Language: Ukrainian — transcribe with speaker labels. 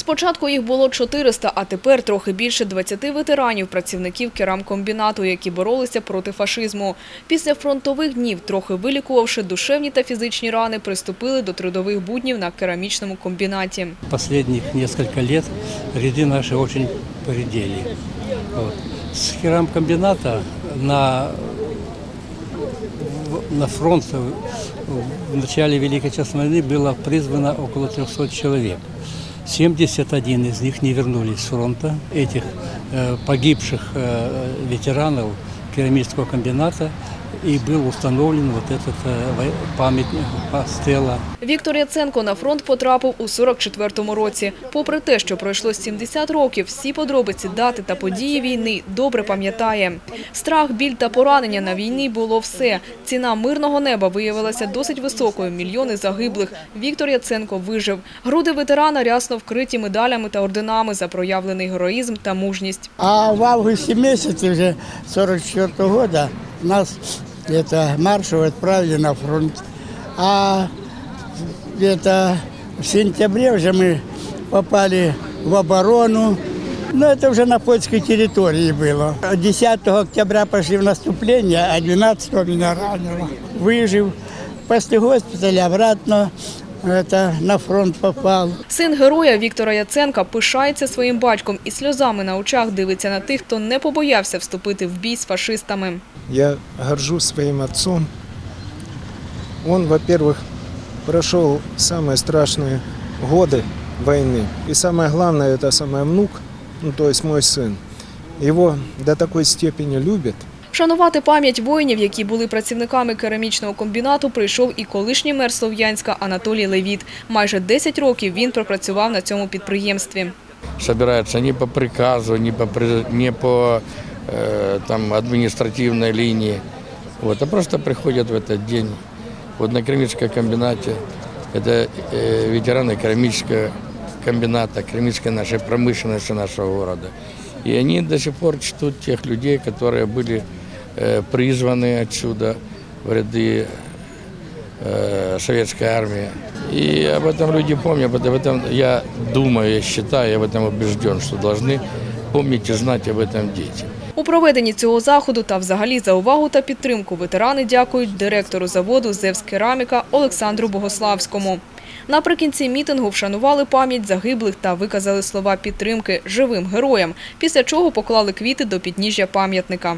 Speaker 1: Спочатку їх було 400, а тепер трохи більше 20 ветеранів, працівників керамкомбінату, які боролися проти фашизму. Після фронтових днів, трохи вилікувавши душевні та фізичні рани, приступили до трудових буднів на керамічному комбінаті.
Speaker 2: Последних несколько лет ряды наши очень поредели. Вот. С керамкомбината на, в- на фронт в в начале Великой Отечественной войны было призвано около 300 человек. 71 из них не вернулись с фронта. Этих э, погибших э, ветеранов керамического комбината и был установлен вот этот э, во- памятник, э, стела
Speaker 1: Віктор Яценко на фронт потрапив у 44-му році. Попри те, що пройшло 70 років, всі подробиці дати та події війни добре пам'ятає. Страх, біль та поранення на війні було все. Ціна мирного неба виявилася досить високою. Мільйони загиблих. Віктор Яценко вижив. Груди ветерана рясно вкриті медалями та орденами за проявлений героїзм та мужність.
Speaker 3: А в августе месяце уже 44 года нас это маршем отправили на фронт. А где-то в сентябре уже мы попали в оборону. Но это уже на польской территории было. 10 октября пошли в наступление, а 12 меня ранило. Выжил. После госпиталя обратно это, на фронт попал.
Speaker 1: Син героя Віктора Яценка пишається своїм батьком і сльозами на очах дивиться на тих, хто не побоявся вступити в бій з фашистами.
Speaker 4: Я горжусь своим отцом. Он, во-первых, прошел самые страшные годы войны. И самое главное, это самый внук, ну то есть мой сын. Его до такой степени любят,
Speaker 1: Вшанувати пам'ять воїнів, які були працівниками керамічного комбінату, прийшов і колишній мер Слов'янська Анатолій Левіт. Майже 10 років він пропрацював на цьому підприємстві.
Speaker 5: собираются не по приказу, не по, при- не по э, там, административной линии, вот, а просто приходят в этот день. Вот на керамическом комбинате, это э, ветераны керамического комбината, керамической нашей промышленности нашего города. И они до сих пор чтут тех людей, которые были э, призваны отсюда в ряды э, советской армии. И об этом люди помнят, об этом я думаю, я считаю, я в этом убежден, что должны помнить и знать об этом дети.
Speaker 1: У проведенні цього заходу та взагалі за увагу та підтримку ветерани дякують директору заводу «Зевс Кераміка» Олександру Богославському. Наприкінці мітингу вшанували пам'ять загиблих та виказали слова підтримки живим героям, після чого поклали квіти до підніжжя пам'ятника.